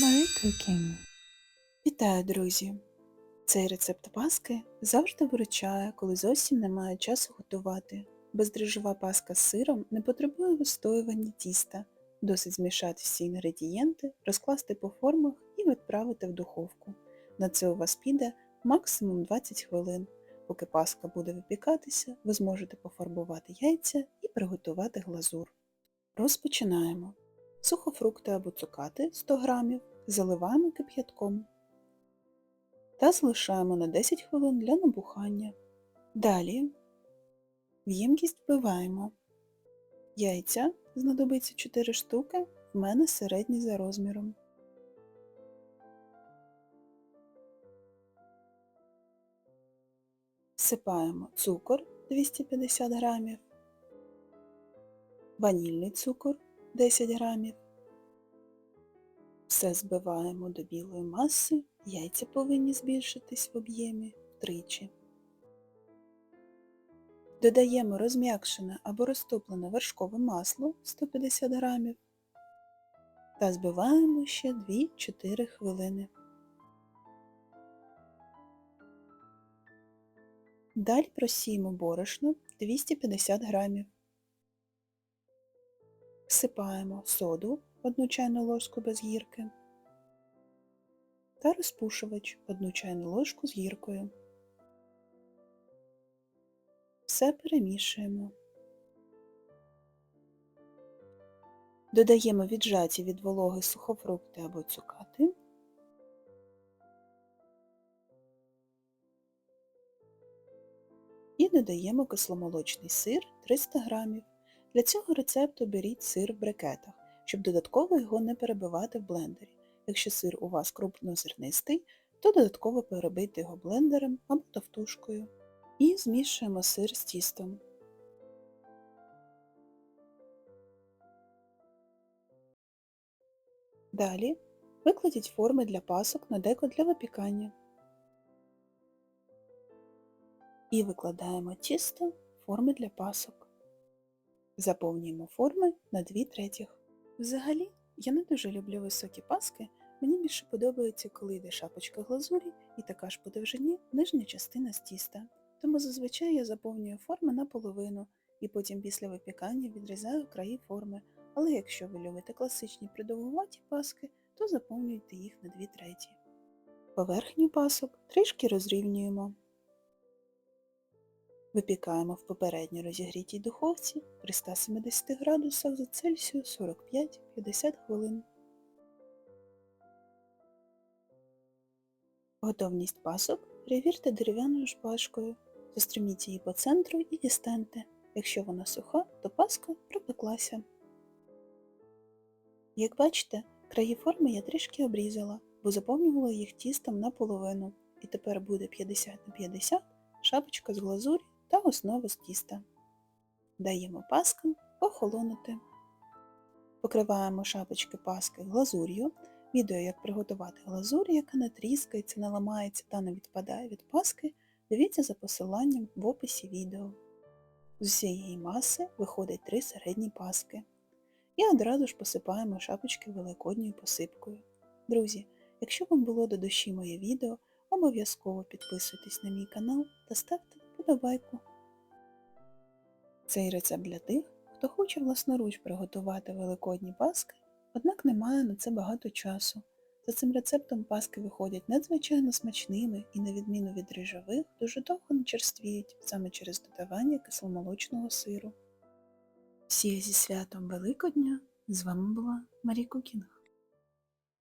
Marie Cooking. Вітаю, друзі! Цей рецепт паски завжди виручає, коли зовсім немає часу готувати. Бездріжджова паска з сиром не потребує вистоювання тіста. Досить змішати всі інгредієнти, розкласти по формах і відправити в духовку. На це у вас піде максимум 20 хвилин. Поки паска буде випікатися, ви зможете пофарбувати яйця і приготувати глазур. Розпочинаємо. Сухофрукти або цукати 100 г заливаємо кип'ятком та залишаємо на 10 хвилин для набухання. Далі в ємкість вбиваємо. Яйця знадобиться 4 штуки, в мене середні за розміром. Всипаємо цукор 250 г, ванільний цукор 10 грамів. Все збиваємо до білої маси, яйця повинні збільшитись в об'ємі втричі. Додаємо розм'якшене або розтоплене вершкове масло 150 грамів та збиваємо ще 2-4 хвилини. Далі просіємо борошно 250 грамів. Всипаємо соду 1 чайну ложку без гірки та розпушувач 1 чайну ложку з гіркою. Все перемішуємо. Додаємо віджаті від вологи сухофрукти або цукати. І додаємо кисломолочний сир 300 грамів. Для цього рецепту беріть сир в брикетах, щоб додатково його не перебивати в блендері. Якщо сир у вас крупнозернистий, то додатково перебийте його блендером або товтушкою. І змішуємо сир з тістом. Далі викладіть форми для пасок на деко для випікання. І викладаємо тісто форми для пасок. Заповнюємо форми на 2 третіх. Взагалі, я не дуже люблю високі паски, мені більше подобається, коли йде шапочка глазурі і така ж по довжині нижня частина з тіста. Тому зазвичай я заповнюю форми наполовину і потім після випікання відрізаю краї форми. Але якщо ви любите класичні придовгуваті паски, то заповнюйте їх на 2 треті. Поверхню пасок трішки розрівнюємо. Випікаємо в попередньо розігрітій духовці при 170 градусах за Цельсію 45-50 хвилин. Готовність пасок перевірте дерев'яною шпажкою. Застроміть її по центру і дістаньте. Якщо вона суха, то паска пропеклася. Як бачите, краї форми я трішки обрізала, бо заповнювала їх тістом наполовину. І тепер буде 50 на 50 шапочка з глазурі та основа з тіста. Даємо паскам охолонути. Покриваємо шапочки паски глазур'ю. Відео, як приготувати глазурь, яка не тріскається, не ламається та не відпадає від паски, дивіться за посиланням в описі відео. З усієї маси виходить три середні паски. І одразу ж посипаємо шапочки великодньою посипкою. Друзі, якщо вам було до душі моє відео, обов'язково підписуйтесь на мій канал та ставте вподобайку. Цей рецепт для тих, хто хоче власноруч приготувати великодні паски, однак не має на це багато часу. За цим рецептом паски виходять надзвичайно смачними і, на відміну від рижових, дуже довго не черствіють саме через додавання кисломолочного сиру. Всіх зі святом Великодня! З вами була Марі Кукінг.